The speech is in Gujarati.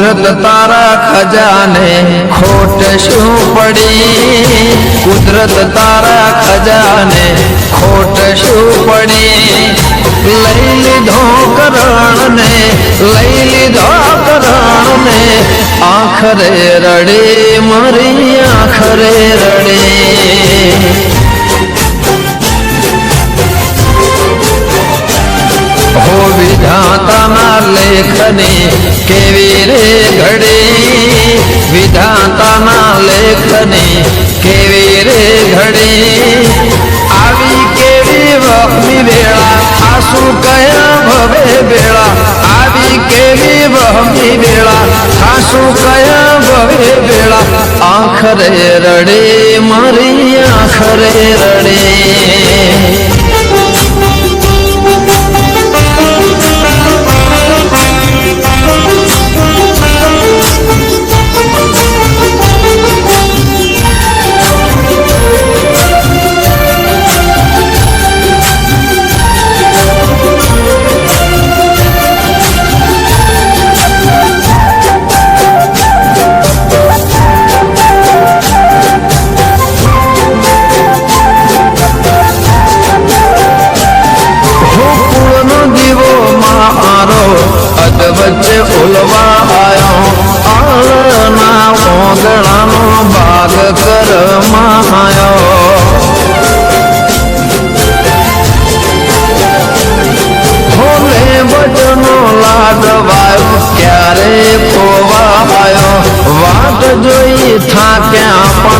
કુદરત તારા ખજાને ખોટ શું પડી? કુદરત તારા ખજાને ખોટ શું પડી? લઈ લીધો કરણને, લઈ લીધો કરણને, આખરે રડે, મારી આખરે રડે. લેખને કેવી રે ઘડી? વિધાતાના લેખને કેવી રે ઘડી? આવી કેવી વહમી વેળા? આસુ કયા ભવે વેળા? આવી કેવી વહમી વેળા? આસુ કયા ભવે વેળા? આખરે રડે, મારી આખરે રડે. ઉલવા આયો. આલના ઓગણાનો ભાગ કર માયો હોલે બટનો લાડવાયો ક્યારે ખોવા આયો. વાટ જોઈ